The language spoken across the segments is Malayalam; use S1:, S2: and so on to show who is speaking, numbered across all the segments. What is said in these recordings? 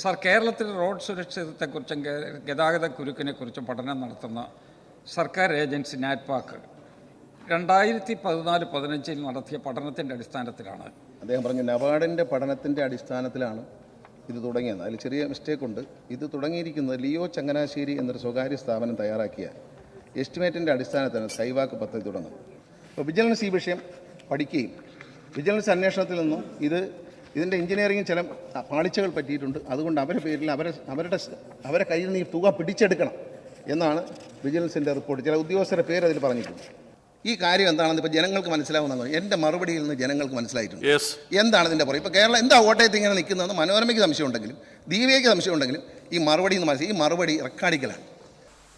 S1: സർ കേരളത്തിൽ റോഡ് സുരക്ഷിതത്വത്തെക്കുറിച്ചും ഗതാഗത ഗതാഗത കുരുക്കിനെക്കുറിച്ചും പഠനം നടത്തുന്ന സർക്കാർ ഏജൻസി നാറ്റ്പാക്ക് രണ്ടായിരത്തി പതിനാല് പതിനഞ്ചിൽ നടത്തിയ പഠനത്തിന്റെ അടിസ്ഥാനത്തിലാണ്.
S2: അദ്ദേഹം പറഞ്ഞു നവാഡിന്റെ പഠനത്തിന്റെ അടിസ്ഥാനത്തിലാണ് ഇത് തുടങ്ങിയത്. അതിൽ ചെറിയ മിസ്റ്റേക്ക് ഉണ്ട്. ഇത് തുടങ്ങിയിരിക്കുന്നത് ലിയോ ചങ്ങനാശ്ശേരി എന്നൊരു സ്വകാര്യ സ്ഥാപനം തയ്യാറാക്കിയ എസ്റ്റിമേറ്റിന്റെ അടിസ്ഥാനത്തിലാണ് സൈവാക്ക് പദ്ധതി തുടങ്ങുന്നത്. അപ്പോൾ വിജിലൻസ് ഈ വിഷയം പഠിക്കുകയും വിജിലൻസ് അന്വേഷണത്തിൽ നിന്നും ഇത് ഇതിന്റെ എഞ്ചിനീയറിംഗ് ചില പാളിച്ചകൾ പറ്റിയിട്ടുണ്ട്. അതുകൊണ്ട് അവരുടെ പേരിൽ അവരെ അവരുടെ അവരെ കയ്യിൽ നിന്ന് ഈ തുക പിടിച്ചെടുക്കണം എന്നാണ് വിജിലൻസിന്റെ റിപ്പോർട്ട് ചില ഉദ്യോഗസ്ഥരുടെ പേര് അതിൽ പറഞ്ഞിട്ടുണ്ട്. ഈ കാര്യം എന്താണെന്ന് ഇപ്പോൾ ജനങ്ങൾക്ക് മനസ്സിലാവുന്ന എന്റെ മറുപടിയിൽ നിന്ന് ജനങ്ങൾക്ക് മനസ്സിലായിട്ടുണ്ട്.
S3: യെസ്
S2: എന്താണ് ഇതിന്റെ പുറം ഇപ്പോൾ കേരളം എന്താ കോട്ടയത്ത് ഇങ്ങനെ നിൽക്കുന്നതെന്ന് മനോരമയ്ക്ക് സംശയമുണ്ടെങ്കിലും ദീപയ്ക്ക് സംശയമുണ്ടെങ്കിലും ഈ മറുപടി എന്ന് മനസ്സിലായി. ഈ മറുപടി റെക്കാർഡിക്കലാണ്.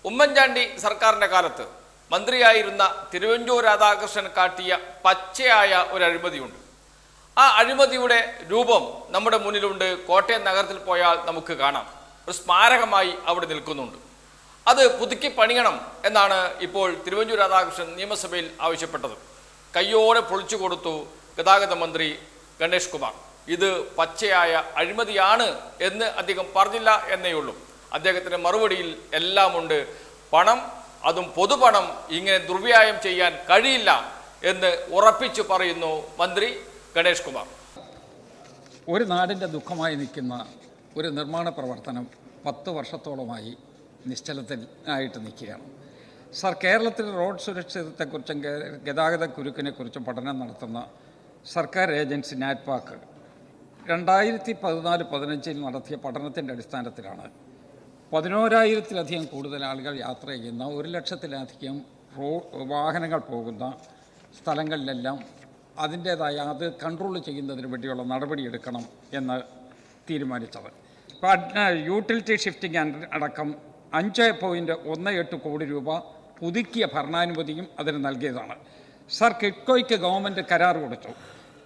S4: ഉമ്മൻചാണ്ടി സർക്കാരിന്റെ കാലത്ത് മന്ത്രിയായിരുന്ന തിരുവഞ്ചൂർ രാധാകൃഷ്ണൻ കാട്ടിയ പച്ചയായ ഒരു അഴിമതിയുണ്ട്. ആ അഴിമതിയുടെ രൂപം നമ്മുടെ മുന്നിലുണ്ട്. കോട്ടയം നഗരത്തിൽ പോയാൽ നമുക്ക് കാണാം. ഒരു സ്മാരകമായി അവിടെ നിൽക്കുന്നുണ്ട്. അത് പുതുക്കി പണിയണം എന്നാണ് ഇപ്പോൾ തിരുവഞ്ചൂർ രാധാകൃഷ്ണൻ നിയമസഭയിൽ ആവശ്യപ്പെട്ടത്. കയ്യോടെ പൊളിച്ചു കൊടുത്തു ഗതാഗത മന്ത്രി ഗണേഷ് കുമാർ. ഇത് പച്ചയായ അഴിമതിയാണ് എന്ന് അദ്ദേഹം പറഞ്ഞില്ല എന്നേ ഉള്ളൂ. അദ്ദേഹത്തിന്റെ മറുപടിയിൽ എല്ലാമുണ്ട്. പണം അതും പൊതുപണം ഇങ്ങനെ ദുർവ്യായം ചെയ്യാൻ കഴിയില്ല എന്ന് ഉറപ്പിച്ചു പറയുന്നു മന്ത്രി ഗണേഷ് കുമാർ
S1: ഒരു നാടിന്റെ ദുഃഖമായി നിൽക്കുന്ന ഒരു നിർമ്മാണ പ്രവർത്തനം പത്ത് വർഷത്തോളമായി നിശ്ചലത്തിൽ ആയിട്ട് നിൽക്കുകയാണ്. സാർ കേരളത്തിൽ റോഡ് സുരക്ഷിതത്തെക്കുറിച്ചും ഗതാഗത കുരുക്കിനെക്കുറിച്ചും പഠനം നടത്തുന്ന സർക്കാർ ഏജൻസി നാറ്റ്പാക്ക് രണ്ടായിരത്തി പതിനാല് പതിനഞ്ചിൽ നടത്തിയ പഠനത്തിന്റെ അടിസ്ഥാനത്തിലാണ് പതിനോരായിരത്തിലധികം കൂടുതൽ ആളുകൾ യാത്ര ചെയ്യുന്ന ഒരു ലക്ഷത്തിലധികം റോ വാഹനങ്ങൾ പോകുന്ന സ്ഥലങ്ങളിലെല്ലാം അതിന്റേതായ അത് കൺട്രോൾ ചെയ്യുന്നതിന് വേണ്ടിയുള്ള നടപടിയെടുക്കണം എന്ന് തീരുമാനിച്ചത് ഇപ്പോൾ യൂട്ടിലിറ്റി ഷിഫ്റ്റിംഗ് അടക്കം അഞ്ച് പോയിന്റ് ഒന്ന് എട്ട് കോടി രൂപ പുതുക്കിയ ഭരണാനുമതിയും അതിന് നൽകിയതാണ്. സർ കിഡ്കോയ്ക്ക് ഗവൺമെന്റ് കരാർ കൊടുത്തു.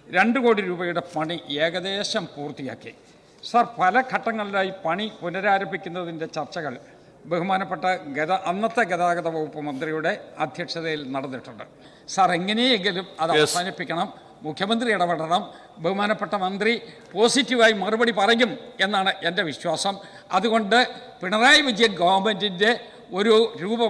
S1: രണ്ട് കോടി രൂപയുടെ പണി ഏകദേശം പൂർത്തിയാക്കി. സർ പല ഘട്ടങ്ങളിലായി പണി പുനരാരംഭിക്കുന്നതിന്റെ ചർച്ചകൾ ബഹുമാനപ്പെട്ട ഗത അന്നത്തെ ഗതാഗത വകുപ്പ് മന്ത്രിയുടെ അധ്യക്ഷതയിൽ നടന്നിട്ടുണ്ട്. സാർ എങ്ങനെയെങ്കിലും അത് അവസാനിപ്പിക്കണം മുഖ്യമന്ത്രി ഇടപെടണം ബഹുമാനപ്പെട്ട മന്ത്രി പോസിറ്റീവായി മറുപടി പറയും എന്നാണ് എന്റെ വിശ്വാസം. അതുകൊണ്ട് പിണറായി വിജയൻ ഗവൺമെന്റിന്റെ ഒരു രൂപ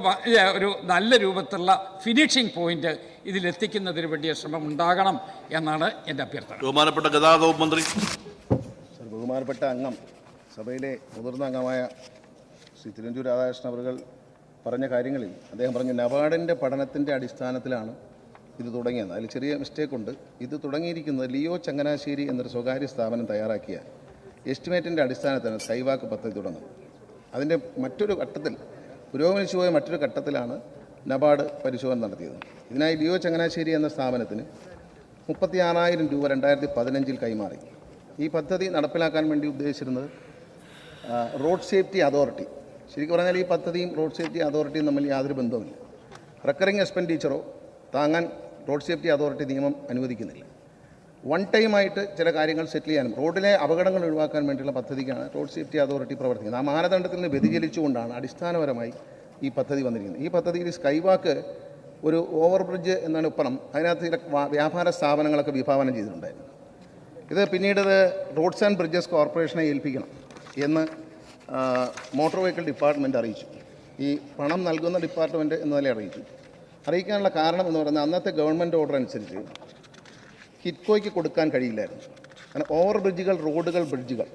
S1: ഒരു നല്ല രൂപത്തിലുള്ള ഫിനിഷിംഗ് പോയിന്റ് ഇതിലെത്തിക്കുന്നതിന് വേണ്ടിയ ശ്രമം ഉണ്ടാകണം എന്നാണ് എന്റെ അഭ്യർത്ഥന.
S3: ബഹുമാനപ്പെട്ട ഗതാഗത മന്ത്രി.
S2: സർ ബഹുമാനപ്പെട്ട അംഗം സഭയിലെ മുതിർന്ന അംഗമായ ശ്രീ തിരുവഞ്ചൂർ രാധാകൃഷ്ണൻ അവർ പറഞ്ഞ കാര്യങ്ങളിൽ അദ്ദേഹം പറഞ്ഞു നബാർഡിന്റെ പഠനത്തിന്റെ അടിസ്ഥാനത്തിലാണ് ഇത് തുടങ്ങിയത്. അതിൽ ചെറിയ മിസ്റ്റേക്ക് ഉണ്ട്. ഇത് തുടങ്ങിയിരിക്കുന്നത് ലിയോ ചങ്ങനാശ്ശേരി എന്നൊരു സ്വകാര്യ സ്ഥാപനം തയ്യാറാക്കിയ എസ്റ്റിമേറ്റിന്റെ അടിസ്ഥാനത്തിലാണ് സൈവാക്ക് പദ്ധതി തുടങ്ങുന്നത്. അതിന്റെ മറ്റൊരു ഘട്ടത്തിൽ പുരോഗമിച്ചു പോയ മറ്റൊരു ഘട്ടത്തിലാണ് നബാർഡ് പരിശോധന നടത്തിയത്. ഇതിനായി ലിയോ ചങ്ങനാശ്ശേരി എന്ന സ്ഥാപനത്തിന് മുപ്പത്തി ആറായിരം രൂപ രണ്ടായിരത്തി പതിനഞ്ചിൽ കൈമാറി. ഈ പദ്ധതി നടപ്പിലാക്കാൻ വേണ്ടി ഉദ്ദേശിച്ചിരുന്നത് റോഡ് സേഫ്റ്റി അതോറിറ്റി. ശരിക്കും പറഞ്ഞാൽ ഈ പദ്ധതിയും റോഡ് സേഫ്റ്റി അതോറിറ്റിയും തമ്മിൽ യാതൊരു ബന്ധവുമില്ല. റെക്കറിംഗ് എക്സ്പെൻഡിച്ചറോ താങ്ങാൻ റോഡ് സേഫ്റ്റി അതോറിറ്റി നിയമം അനുവദിക്കുന്നില്ല. വൺ ടൈമായിട്ട് ചില കാര്യങ്ങൾ സെറ്റിൽ ചെയ്യാനും റോഡിലെ അപകടങ്ങൾ ഒഴിവാക്കാൻ വേണ്ടിയുള്ള പദ്ധതിക്കാണ് റോഡ് സേഫ്റ്റി അതോറിറ്റി പ്രവർത്തിക്കുന്നത്. ആ മാനദണ്ഡത്തിൽ നിന്ന് വ്യതിചലിച്ചുകൊണ്ടാണ് അടിസ്ഥാനപരമായി ഈ പദ്ധതി വന്നിരിക്കുന്നത്. ഈ പദ്ധതിയിൽ സ്കൈവാക്ക് ഒരു ഓവർ ബ്രിഡ്ജ് എന്നാണ് ഉപ്പണം അതിനകത്ത് ചില വ്യാപാര സ്ഥാപനങ്ങളൊക്കെ വിഭാവനം ചെയ്തിട്ടുണ്ടായിരുന്നു. ഇത് പിന്നീട് റോഡ്സ് ആൻഡ് ബ്രിഡ്ജസ് കോർപ്പറേഷനെ ഏൽപ്പിക്കണം എന്ന് മോട്ടോർ വെഹിക്കിൾ ഡിപ്പാർട്ട്മെന്റ് അറിയിച്ചു. ഈ പണം നൽകുന്ന ഡിപ്പാർട്ട്മെന്റ് എന്ന് നില അറിയിച്ചു. അറിയിക്കാനുള്ള കാരണം എന്ന് പറയുന്നത് അന്നത്തെ ഗവൺമെന്റ് ഓർഡർ അനുസരിച്ച് കിറ്റ്കോയ്ക്ക് കൊടുക്കാൻ കഴിയില്ലായിരുന്നു. കാരണം ഓവർ ബ്രിഡ്ജുകൾ റോഡുകൾ ബ്രിഡ്ജുകൾ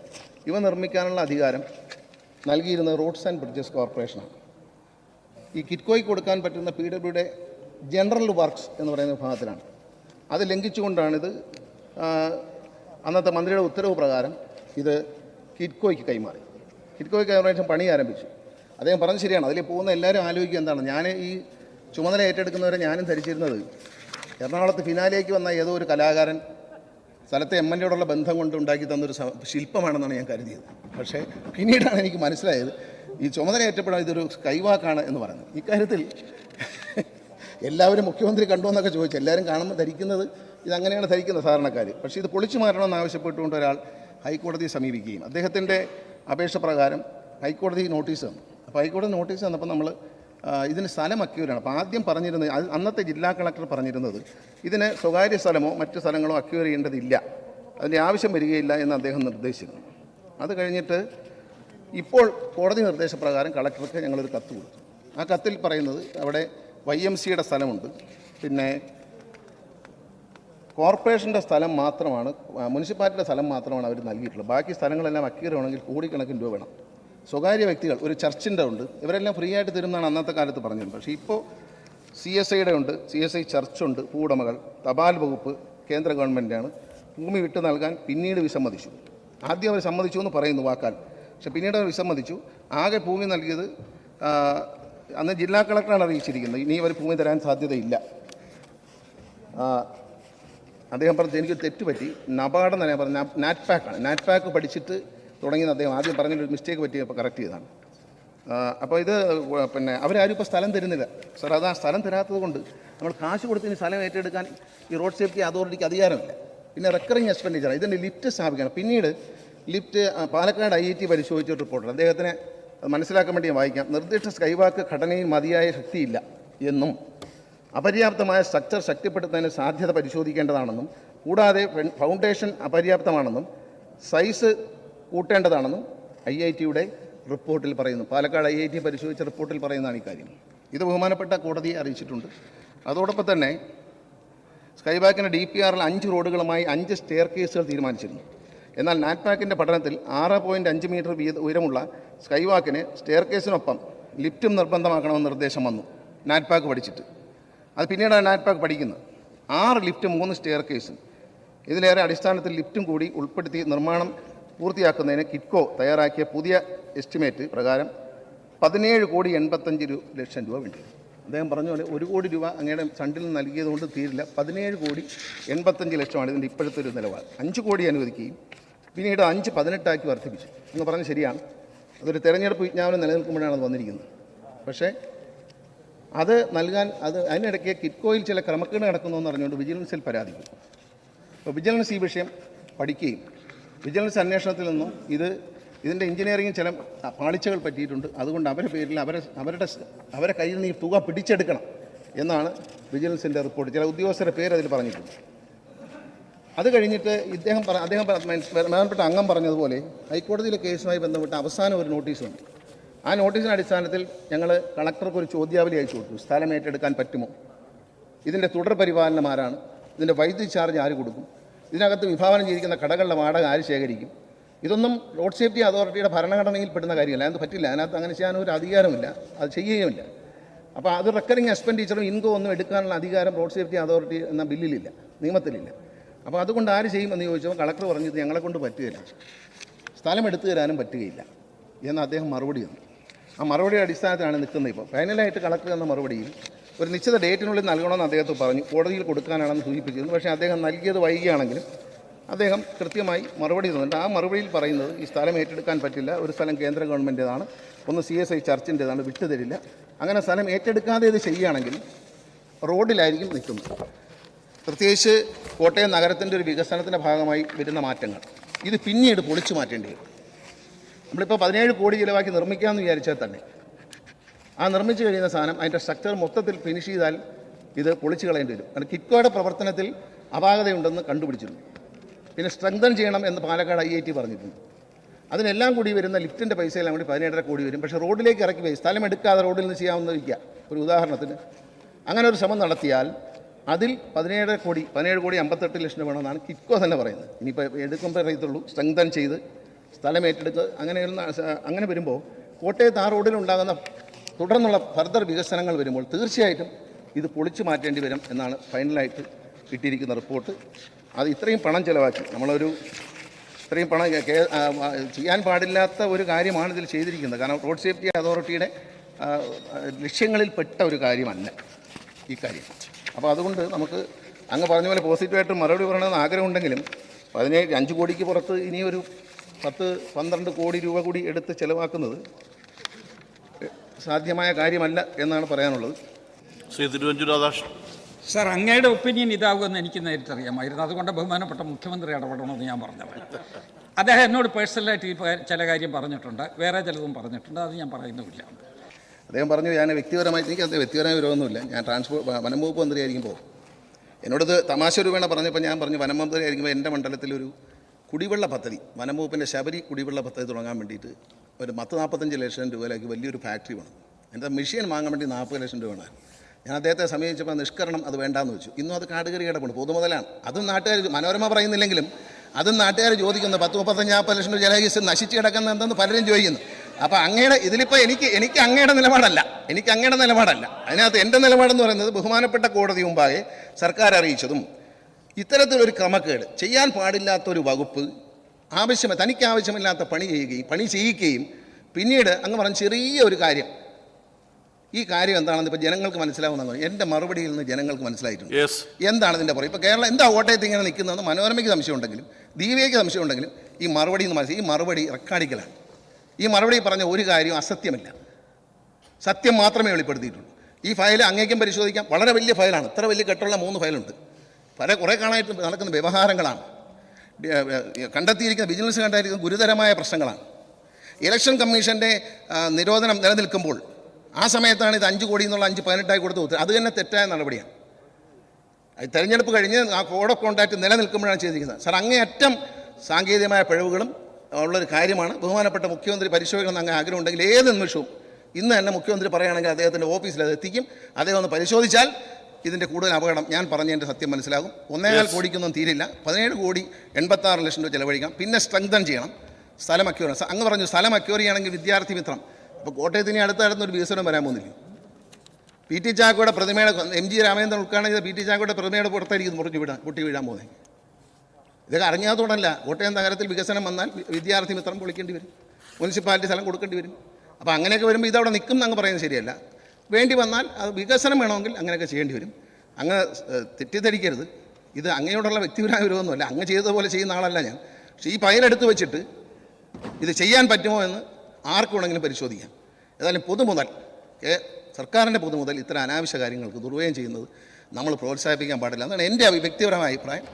S2: ഇവ നിർമ്മിക്കാനുള്ള അധികാരം നൽകിയിരുന്നത് റോഡ്സ് ആൻഡ് ബ്രിഡ്ജസ് കോർപ്പറേഷനാണ് ഈ കിറ്റ്കോയ്ക്ക് കൊടുക്കാൻ പറ്റുന്ന പി ഡബ്ല്യുടെ ജനറൽ വർക്ക്സ് എന്ന് പറയുന്ന വിഭാഗത്തിലാണ്. അത് ലംഘിച്ചുകൊണ്ടാണിത് അന്നത്തെ മന്ത്രിയുടെ ഉത്തരവ് പ്രകാരം ഇത് കിറ്റ്കോയ്ക്ക് കൈമാറി. കിറ്റ്കോയ്ക്ക് അതിനുശേഷം പണി ആരംഭിച്ചു. അദ്ദേഹം പറഞ്ഞത് ശരിയാണ്. അതിൽ പോകുന്ന എല്ലാവരും ആലോചിക്കുക എന്താണ്. ഞാൻ ഈ ചുമതല ഏറ്റെടുക്കുന്നവരെ ഞാനും ധരിച്ചിരുന്നത് എറണാകുളത്ത് ഫിനാലേക്ക് വന്ന ഏതോ ഒരു കലാകാരൻ സ്ഥലത്തെ എം എൽ എയോടുള്ള ബന്ധം കൊണ്ട് ഉണ്ടാക്കി തന്നൊരു ശില്പമാണെന്നാണ് ഞാൻ കരുതിയത്. പക്ഷേ പിന്നീടാണ് എനിക്ക് മനസ്സിലായത് ഈ ചുമതല ഏറ്റപ്പെടാൻ ഇതൊരു കൈവാക്കാണ് എന്ന് പറയുന്നത്. ഇക്കാര്യത്തിൽ എല്ലാവരും മുഖ്യമന്ത്രി കണ്ടു എന്നൊക്കെ ചോദിച്ചു. എല്ലാവരും കാണുമ്പോൾ ധരിക്കുന്നത് ഇതങ്ങനെയാണ് ധരിക്കുന്നത് സാധാരണക്കാർ പക്ഷേ ഇത് പൊളിച്ചു മാറണമെന്ന് ആവശ്യപ്പെട്ടുകൊണ്ട് ഒരാൾ ഹൈക്കോടതിയെ സമീപിക്കുകയും അദ്ദേഹത്തിന്റെ അപേക്ഷ പ്രകാരം ഹൈക്കോടതി നോട്ടീസ് തന്നു. അപ്പോൾ ഹൈക്കോടതി നോട്ടീസ് തന്നപ്പോൾ നമ്മൾ ഇതിന് സ്ഥലം അക്യൂരാണ് അപ്പോൾ ആദ്യം പറഞ്ഞിരുന്നത് അന്നത്തെ ജില്ലാ കളക്ടർ പറഞ്ഞിരുന്നത് ഇതിന് സ്വകാര്യ സ്ഥലമോ മറ്റ് സ്ഥലങ്ങളോ അക്യൂർ ചെയ്യേണ്ടതില്ല. അതിന്റെ ആവശ്യം വരികയില്ല എന്ന് അദ്ദേഹം നിർദ്ദേശിച്ചിരുന്നു. അത് കഴിഞ്ഞിട്ട് ഇപ്പോൾ കോടതി നിർദ്ദേശപ്രകാരം കളക്ടർക്ക് ഞങ്ങളൊരു കത്ത് കൊടുത്തു. ആ കത്തിൽ പറയുന്നത് അവിടെ വൈ എം സിയുടെ സ്ഥലമുണ്ട്. പിന്നെ കോർപ്പറേഷന്റെ സ്ഥലം മാത്രമാണ് മുനിസിപ്പാലിറ്റിയുടെ സ്ഥലം മാത്രമാണ് അവർ നൽകിയിട്ടുള്ളത്. ബാക്കി സ്ഥലങ്ങളെല്ലാം അക്കീറുകയാണെങ്കിൽ കോടിക്കണക്കിന് രൂപ വേണം. സ്വകാര്യ വ്യക്തികൾ ഒരു ചർച്ചിന്റെ ഉണ്ട് ഇവരെല്ലാം ഫ്രീ ആയിട്ട് തരുമെന്നാണ് അന്നത്തെ കാലത്ത് പറഞ്ഞിരുന്നത് പക്ഷേ ഇപ്പോൾ സി എസ് ഐയുടെ ഉണ്ട് സി എസ് ഐ ചർച്ചുണ്ട് ഭൂവുടമകൾ തപാൽ വകുപ്പ് കേന്ദ്ര ഗവൺമെന്റാണ് ഭൂമി വിട്ടു നൽകാൻ പിന്നീട് വിസമ്മതിച്ചു. ആദ്യം അവർ സമ്മതിച്ചു എന്ന് പറയുന്നു വാക്കാൽ. പക്ഷെ പിന്നീട് അവർ വിസമ്മതിച്ചു. ആകെ ഭൂമി നൽകിയത് അന്ന് ജില്ലാ കളക്ടറാണ് അറിയിച്ചിരിക്കുന്നത്. ഇനി അവർ ഭൂമി തരാൻ സാധ്യതയില്ല. അദ്ദേഹം പറഞ്ഞത് എനിക്ക് തെറ്റ് പറ്റി നബാർഡ് എന്നല്ല ഞാൻ പറഞ്ഞു നാറ്റ് പാക്കാണ് നാറ്റ് പാക്ക് പഠിച്ചിട്ട് തുടങ്ങിയത് അദ്ദേഹം ആദ്യം പറഞ്ഞൊരു മിസ്റ്റേക്ക് പറ്റി അപ്പോൾ കറക്റ്റ് ചെയ്തതാണ്. അപ്പോൾ ഇത് പിന്നെ അവരാരും ഇപ്പോൾ സ്ഥലം തരുന്നില്ല. സർ അത് ആ സ്ഥലം തരാത്തത് കൊണ്ട് നമ്മൾ കാശ് കൊടുത്തിന് സ്ഥലം ഏറ്റെടുക്കാൻ ഈ റോഡ് സേഫ്റ്റി അതോറിറ്റിക്ക് അധികാരമില്ല. പിന്നെ റെക്കറിങ് എക്സ്പെൻഡിച്ചർ ഇതിന്റെ ലിഫ്റ്റ് സ്ഥാപിക്കണം. പിന്നീട് lift Palakkad I I T പരിശോധിച്ച റിപ്പോർട്ടർ റിപ്പോർട്ട് അദ്ദേഹത്തിനെ മനസ്സിലാക്കാൻ വേണ്ടി ഞാൻ വായിക്കാം. നിർദ്ദിഷ്ട സ്കൈവാക്ക് ഘടനയിൽ മതിയായ ശക്തിയില്ല എന്നും അപര്യാപ്തമായ സ്ട്രക്ചർ ശക്തിപ്പെടുത്തുന്നതിന് സാധ്യത പരിശോധിക്കേണ്ടതാണെന്നും കൂടാതെ ഫൗണ്ടേഷൻ അപര്യാപ്തമാണെന്നും സൈസ് കൂട്ടേണ്ടതാണെന്നും ഐ ഐ ടിയുടെ റിപ്പോർട്ടിൽ പറയുന്നു. പാലക്കാട് ഐ ഐ ടി പരിശോധിച്ച റിപ്പോർട്ടിൽ പറയുന്നതാണ് ഇക്കാര്യം. ഇത് ബഹുമാനപ്പെട്ട കോടതിയെ അറിയിച്ചിട്ടുണ്ട്. അതോടൊപ്പം തന്നെ സ്കൈബാക്കിന്റെ ഡി പി ആറിൽ അഞ്ച് റോഡുകളുമായി അഞ്ച് സ്റ്റെയർ കേസുകൾ തീരുമാനിച്ചിരുന്നു. എന്നാൽ നാറ്റ്പാക്കിന്റെ പഠനത്തിൽ ആറ് പോയിന്റ് അഞ്ച് മീറ്റർ വീത ഉയരമുള്ള സ്കൈവാക്കിന് സ്റ്റെയർ കേസിനൊപ്പം ലിഫ്റ്റും നിർബന്ധമാക്കണമെന്ന് നിർദ്ദേശം വന്നു. നാറ്റ്പാക്ക് പഠിച്ചിട്ട്. അത് പിന്നീടാണ് നാറ്റ്പാക്ക് പഠിക്കുന്നത്. ആറ് ലിഫ്റ്റ് മൂന്ന് സ്റ്റെയർ കേസും ഇതിലേറെ അടിസ്ഥാനത്തിൽ ലിഫ്റ്റും കൂടി ഉൾപ്പെടുത്തി നിർമ്മാണം പൂർത്തിയാക്കുന്നതിന് കിറ്റ്കോ തയ്യാറാക്കിയ പുതിയ എസ്റ്റിമേറ്റ് പ്രകാരം പതിനേഴ് കോടി എൺപത്തഞ്ച് ലക്ഷം രൂപ വേണ്ടി അദ്ദേഹം പറഞ്ഞ പോലെ ഒരു കോടി രൂപ അങ്ങയുടെ ഫണ്ടിൽ നിന്ന് കൊണ്ട് തീരില്ല. പതിനേഴ് കോടി എൺപത്തഞ്ച് ലക്ഷമാണ് ഇതിന്റെ ഇപ്പോഴത്തെ ഒരു നിലപാട് അഞ്ച് കോടി അനുവദിക്കുകയും പിന്നീട് അഞ്ച് പതിനെട്ടാക്കി വർദ്ധിപ്പിച്ചു. എന്ന് പറഞ്ഞ് ശരിയാണ്. അതൊരു തെരഞ്ഞെടുപ്പ് വിജ്ഞാപനം നിലനിൽക്കുമ്പോഴാണ് അത് വന്നിരിക്കുന്നത്. പക്ഷേ അത് നൽകാൻ അത് അതിനിടയ്ക്ക് കിറ്റ്കോയിൽ ചില ക്രമക്കേട് നടക്കുന്നു എന്ന് പറഞ്ഞുകൊണ്ട് വിജിലൻസിൽ പരാതിക്കും അപ്പോൾ വിജിലൻസ് ഈ വിഷയം പഠിക്കുകയും വിജിലൻസ് അന്വേഷണത്തിൽ നിന്നും ഇത് ഇതിന്റെ എഞ്ചിനീയറിംഗ് ചില പാളിച്ചകൾ പറ്റിയിട്ടുണ്ട് അതുകൊണ്ട് അവരുടെ പേരിൽ അവരെ അവരുടെ അവരെ കയ്യിൽ നിന്ന് ഈ തുക പിടിച്ചെടുക്കണം എന്നാണ് വിജിലൻസിന്റെ റിപ്പോർട്ട് ചില ഉദ്യോഗസ്ഥരുടെ പേര് അതിൽ പറഞ്ഞിട്ടുണ്ട് അത് കഴിഞ്ഞിട്ട് ഇദ്ദേഹം അദ്ദേഹം ബഹുമാനപ്പെട്ട അംഗം പറഞ്ഞതുപോലെ ഹൈക്കോടതിയിലെ കേസുമായി ബന്ധപ്പെട്ട് അവസാനം ഒരു നോട്ടീസുണ്ട് ആ നോട്ടീസിന്റെ അടിസ്ഥാനത്തിൽ ഞങ്ങൾ കളക്ടർക്ക് ഒരു ചോദ്യാവലി അയച്ചു കൊടുത്തു. സ്ഥലം ഏറ്റെടുക്കാൻ പറ്റുമോ? ഇതിന്റെ തുടർ പരിപാലനം ആരാണ്? ഇതിന്റെ വൈദ്യുതി ചാർജ് ആര് കൊടുക്കും? ഇതിനകത്ത് വിഭാവനം ചെയ്തിരിക്കുന്ന കടകളുടെ വാടക ആര് ശേഖരിക്കും? ഇതൊന്നും റോഡ് സേഫ്റ്റി അതോറിറ്റിയുടെ ഭരണഘടനയിൽ പെടുന്ന കാര്യമല്ല. അത് പറ്റില്ല. അതിനകത്ത് അങ്ങനെ ചെയ്യാൻ ഒരു അധികാരമില്ല. അത് ചെയ്യുകയുമില്ല. അപ്പോൾ അത് റെക്കറിങ് എക്സ്പെൻഡിച്ചറും ഇൻകോ ഒന്നും എടുക്കാനുള്ള അധികാരം റോഡ് സേഫ്റ്റി അതോറിറ്റി എന്ന ബില്ലിലില്ല. നിയമത്തിലില്ല. അപ്പോൾ അതുകൊണ്ട് ആര് ചെയ്യുമെന്ന് ചോദിച്ചപ്പോൾ കളക്ടർ പറഞ്ഞത് ഞങ്ങളെ കൊണ്ട് പറ്റുകയില്ല. സ്ഥലം എടുത്തു തരാനും പറ്റുകയില്ല. എന്ന് അദ്ദേഹം മറുപടി തന്നു. ആ മറുപടിയുടെ അടിസ്ഥാനത്തിലാണ് നിൽക്കുന്നത് ഇപ്പോൾ ഫൈനലായിട്ട് കളക്ടർ എന്ന മറുപടിയിൽ ഒരു നിശ്ചിത ഡേറ്റിനുള്ളിൽ നൽകണമെന്ന് അദ്ദേഹത്തെ പറഞ്ഞു കോടതിയിൽ കൊടുക്കാനാണെന്ന് സൂചിപ്പിച്ചിരുന്നു. പക്ഷേ അദ്ദേഹം നൽകിയത് വൈകിയാണെങ്കിലും അദ്ദേഹം കൃത്യമായി മറുപടി തന്നിട്ട് ആ മറുപടിയിൽ പറയുന്നത് ഈ സ്ഥലം ഏറ്റെടുക്കാൻ പറ്റില്ല ഒരു സ്ഥലം കേന്ദ്ര ഗവൺമെന്റേതാണ് ഒന്ന് സി എസ് ഐ ചർച്ചിന്റെതാണ് വിട്ടുതരില്ല. അങ്ങനെ സ്ഥലം ഏറ്റെടുക്കാതെ ഇത് ചെയ്യുകയാണെങ്കിൽ റോഡിലായിരിക്കും നിൽക്കുന്നത്. പ്രത്യേകിച്ച് കോട്ടയം നഗരത്തിന്റെ ഒരു വികസനത്തിന്റെ ഭാഗമായി വരുന്ന മാറ്റങ്ങൾ. ഇത് പിന്നീട് പൊളിച്ചു മാറ്റേണ്ടി വരും. നമ്മളിപ്പോൾ പതിനേഴ് കോടി ചിലവാക്കി നിർമ്മിക്കാമെന്ന് വിചാരിച്ചാൽ തന്നെ ആ നിർമ്മിച്ചു കഴിയുന്ന സാധനം അതിന്റെ സ്ട്രക്ചർ മൊത്തത്തിൽ ഫിനിഷ് ചെയ്താൽ ഇത് പൊളിച്ചു കളയേണ്ടി വരും. കാരണം കിറ്റ്കോയുടെ പ്രവർത്തനത്തിൽ അപാകതയുണ്ടെന്ന് കണ്ടുപിടിച്ചിരുന്നു. പിന്നെ സ്ട്രെങ്തൻ ചെയ്യണം എന്ന് പാലക്കാട് ഐ ഐ ടി പറഞ്ഞിട്ടുണ്ട് അതിനെല്ലാം കൂടി വരുന്ന ലിഫ്റ്റിന്റെ പൈസയെല്ലാം കൂടി പതിനേഴര കോടി വരും. പക്ഷേ റോഡിലേക്ക് ഇറക്കി പോയി. സ്ഥലം എടുക്കാതെ റോഡിൽ നിന്ന് ചെയ്യാമെന്ന് വയ്ക്കുക ഒരു ഉദാഹരണത്തിന് അങ്ങനെ ഒരു ശ്രമം നടത്തിയാൽ അതിൽ പതിനേഴര കോടി പതിനേഴ് കോടി അമ്പത്തെട്ട് ലക്ഷം വേണമെന്നാണ് കിറ്റ്കോ തന്നെ പറയുന്നത്. ഇനിയിപ്പോൾ എടുക്കുമ്പോൾ അറിയത്തുള്ളൂ സ്ട്രെങ്തൻ ചെയ്ത് സ്ഥലം ഏറ്റെടുത്ത് അങ്ങനെയുള്ള അങ്ങനെ വരുമ്പോൾ കോട്ടയത്ത് ആ റോഡിലുണ്ടാകുന്ന തുടർന്നുള്ള ഫർദർ വികസനങ്ങൾ വരുമ്പോൾ തീർച്ചയായിട്ടും ഇത് പൊളിച്ചു മാറ്റേണ്ടി വരും എന്നാണ് ഫൈനലായിട്ട് കിട്ടിയിരിക്കുന്ന റിപ്പോർട്ട് അത് ഇത്രയും പണം ചിലവാക്കി. നമ്മളൊരു ഇത്രയും പണം ചെയ്യാൻ പാടില്ലാത്ത ഒരു കാര്യമാണ് ഇതിൽ ചെയ്തിരിക്കുന്നത്. കാരണം റോഡ് സേഫ്റ്റി അതോറിറ്റിയുടെ ലക്ഷ്യങ്ങളിൽ പെട്ട ഒരു കാര്യമല്ല ഈ കാര്യം. അപ്പോൾ അതുകൊണ്ട് നമുക്ക് അങ്ങ് പറഞ്ഞ പോലെ പോസിറ്റീവായിട്ട് മറുപടി പറയണമെന്ന് ആഗ്രഹമുണ്ടെങ്കിലും പതിനേഴ് അഞ്ച് കോടിക്ക് പുറത്ത് ഇനിയൊരു പത്ത് പന്ത്രണ്ട് കോടി രൂപ കൂടി എടുത്ത് ചിലവാക്കുന്നത് സാധ്യമായ കാര്യമല്ല എന്നാണ് പറയാനുള്ളത്.
S3: ശ്രീ തിരുവഞ്ചൂർ രാധാകൃഷ്ണൻ.
S1: സർ അങ്ങയുടെ ഒപ്പീനിയൻ ഇതാകുമെന്ന് എനിക്ക് നേരിട്ട് അറിയാമായിരുന്നു. അതുകൊണ്ട് ബഹുമാനപ്പെട്ട മുഖ്യമന്ത്രി ഇടപെടണമെന്ന് ഞാൻ പറഞ്ഞത് അദ്ദേഹം എന്നോട് പേഴ്സണലായിട്ട് ഈ ചില കാര്യം പറഞ്ഞിട്ടുണ്ട്. വേറെ ചിലതും പറഞ്ഞിട്ടുണ്ട്. അത് ഞാൻ പറയുന്നുമില്ല.
S2: അദ്ദേഹം പറഞ്ഞു ഞാൻ വ്യക്തിപരമായിട്ട് എനിക്ക് അദ്ദേഹം വ്യക്തിപരമായ വിരോധമൊന്നുമില്ല. ഞാൻ ട്രാൻസ്പോർട്ട് വനം വകുപ്പ് മന്ത്രിയായിരിക്കുമ്പോൾ. എന്നോടത് തമാശ രൂപേണ പറഞ്ഞപ്പോൾ ഞാൻ പറഞ്ഞു വനം മന്ത്രി ആയിരിക്കുമ്പോൾ എന്റെ മണ്ഡലത്തിലൊരു കുടിവെള്ള പദ്ധതി വനംവകുപ്പിന്റെ ശബരി കുടിവെള്ള പദ്ധതി തുടങ്ങാൻ വേണ്ടിയിട്ട് ഒരു പത്ത് നാൽപ്പത്തഞ്ച് ലക്ഷം രൂപയിലേക്ക് വലിയൊരു ഫാക്ടറി വേണം. എന്റെ മെഷീൻ വാങ്ങാൻ വേണ്ടി നാൽപ്പത് ലക്ഷം രൂപ വേണം. ഞാൻ അദ്ദേഹത്തെ സമീപിച്ചപ്പോൾ നിഷ്കരണം അത് വേണ്ടാന്ന് വെച്ചു. ഇന്നും അത് കാടുകറി കിടപ്പുണ്ട് പൊതുമുതലാണ്. അതും നാട്ടുകാർ മനോരമ പറയുന്നില്ലെങ്കിലും അതും നാട്ടുകാർ ചോദിക്കുന്നു പത്ത് മുപ്പത്തഞ്ച് നാൽപ്പത് ലക്ഷം രൂപ ജലകീസ് നശിച്ച് കിടക്കുന്ന എന്തെന്ന് പലരും ചോദിക്കുന്നു. അപ്പോൾ അങ്ങയുടെ ഇതിലിപ്പോൾ എനിക്ക് എനിക്ക് അങ്ങയുടെ നിലപാടല്ല. എനിക്ക് അങ്ങയുടെ നിലപാടല്ല. അതിനകത്ത് എന്റെ നിലപാടെന്ന് പറയുന്നത് ബഹുമാനപ്പെട്ട കോടതി മുമ്പാകെ സർക്കാർ അറിയിച്ചതും ഇത്തരത്തിലൊരു ക്രമക്കേട്. ചെയ്യാൻ പാടില്ലാത്തൊരു വകുപ്പ് ആവശ്യം തനിക്ക് ആവശ്യമില്ലാത്ത പണി ചെയ്യുകയും പണി ചെയ്യിക്കുകയും പിന്നീട് അങ്ങ് പറഞ്ഞ ചെറിയ ഒരു കാര്യം. ഈ കാര്യം എന്താണെന്ന് ഇപ്പോൾ ജനങ്ങൾക്ക് മനസ്സിലാവുന്ന എന്റെ മറുപടിയിൽ നിന്ന് ജനങ്ങൾക്ക് മനസ്സിലായിട്ടുണ്ട്. എന്താണ് ഇതിന്റെ പുറം ഇപ്പോൾ കേരളം എന്താ കോട്ടയത്ത് ഇങ്ങനെ നിൽക്കുന്നതെന്ന് മനോരമയ്ക്ക് സംശയമുണ്ടെങ്കിലും ദീപികയ്ക്ക് സംശയമുണ്ടെങ്കിലും ഈ മറുപടി എന്ന് മനസ്സിലായി. ഈ മറുപടി റെക്കാർഡിക്കലാണ്. ഈ മറുപടി പറഞ്ഞ ഒരു കാര്യം അസത്യമില്ല. സത്യം മാത്രമേ വെളിപ്പെടുത്തിയിട്ടുള്ളൂ. ഈ ഫയൽ അങ്ങേക്കും പരിശോധിക്കാം. വളരെ വലിയ ഫയലാണ്. ഇത്ര വലിയ കെട്ടുള്ള മൂന്ന് ഫയലുണ്ട്. പല കുറേ കാലമായിട്ട് നടക്കുന്ന വ്യവഹാരങ്ങളാണ്. കണ്ടെത്തിയിരിക്കുന്ന വിജിലൻസ് കണ്ടെത്തിയിരിക്കുന്ന ഗുരുതരമായ പ്രശ്നങ്ങളാണ്. ഇലക്ഷൻ കമ്മീഷന്റെ നിരോധനം നിലനിൽക്കുമ്പോൾ ആ സമയത്താണ് ഇത് അഞ്ച് കോടി എന്നുള്ള അഞ്ച് പതിനെട്ടായി കൊടുത്ത് ഉത്തരവ്. അത് തന്നെ തെറ്റായ നടപടിയാണ്. തെരഞ്ഞെടുപ്പ് കഴിഞ്ഞ് ആ കോഡ് ഓഫ് കോണ്ടാക്ട് നിലനിൽക്കുമ്പോഴാണ് ചെയ്തിരിക്കുന്നത്. സാർ അങ്ങേയറ്റം സാങ്കേതികമായ പിഴവുകളും ഉള്ളൊരു കാര്യമാണ്. ബഹുമാനപ്പെട്ട മുഖ്യമന്ത്രി പരിശോധിക്കണം അങ്ങ് ആഗ്രഹം ഉണ്ടെങ്കിൽ ഏത് നിമിഷവും ഇന്ന് തന്നെ മുഖ്യമന്ത്രി പറയുകയാണെങ്കിൽ അദ്ദേഹത്തിന്റെ ഓഫീസിൽ അത് എത്തിക്കും. അദ്ദേഹം ഒന്ന് പരിശോധിച്ചാൽ ഇതിന്റെ കൂടുതൽ അപകടം ഞാൻ പറഞ്ഞതിന്റെ സത്യം മനസ്സിലാകും. ഒന്നേകാൽ കോടിക്കൊന്നും തീരില്ല. പതിനേഴ് കോടി എൺപത്താറ് ലക്ഷം രൂപ ചിലവഴിക്കാം. പിന്നെ സ്ട്രെങ്തൻ ചെയ്യണം. സ്ഥലം അക്യൂർ അങ്ങ് പറഞ്ഞു സ്ഥലം അക്യൂർ ചെയ്യണമെങ്കിൽ വിദ്യാർത്ഥി മിത്രം. അപ്പോൾ കോട്ടയത്തിന് ഒരു വികസനം വരാൻ പോകുന്നില്ല. പി ടി ചാക്കോയുടെ പ്രതിമയുടെ എം ജി രാമേന്ദ്രൻ ഉദ്ഘാടനം ചെയ്ത പി ടി ചാക്കോയുടെ പ്രതിമയുടെ പുറത്തായിരിക്കും മുറിഞ്ഞു വിടാൻ പൊട്ടി വീഴാൻ പോകുന്നത്. ഇതൊക്കെ അറിഞ്ഞാത്തോടല്ല കോട്ടയം നഗരത്തിൽ വികസനം വന്നാൽ വിദ്യാർത്ഥി മിത്രം പൊളിക്കേണ്ടി വരും. മുനിസിപ്പാലിറ്റി സ്ഥലം കൊടുക്കേണ്ടി വരും. അപ്പോൾ അങ്ങനെയൊക്കെ വരുമ്പോൾ ഇതവിടെ നിൽക്കും എന്നങ്ങ് പറയുന്നത് ശരിയല്ല. വേണ്ടി വന്നാൽ അത് വികസനം വേണമെങ്കിൽ അങ്ങനെയൊക്കെ ചെയ്യേണ്ടി വരും. അങ്ങ് തെറ്റിദ്ധരിക്കരുത്. ഇത് അങ്ങയോടുള്ള വ്യക്തിപരമായ വിരോധമൊന്നുമല്ല. അങ്ങ് ചെയ്തതുപോലെ ചെയ്യുന്ന ആളല്ല ഞാൻ. പക്ഷേ ഈ ഫയലെടുത്ത് വെച്ചിട്ട് ഇത് ചെയ്യാൻ പറ്റുമോ എന്ന് ആർക്ക് വേണമെങ്കിലും പരിശോധിക്കാം. ഏതായാലും പൊതുമുതൽ സർക്കാരിന്റെ പൊതുമുതൽ ഇത്തരം അനാവശ്യ കാര്യങ്ങൾക്ക് ദുർവ്യയം ചെയ്യുന്നത് നമ്മൾ പ്രോത്സാഹിപ്പിക്കാൻ പാടില്ല എന്നാണ് എന്റെ വ്യക്തിപരമായ അഭിപ്രായം.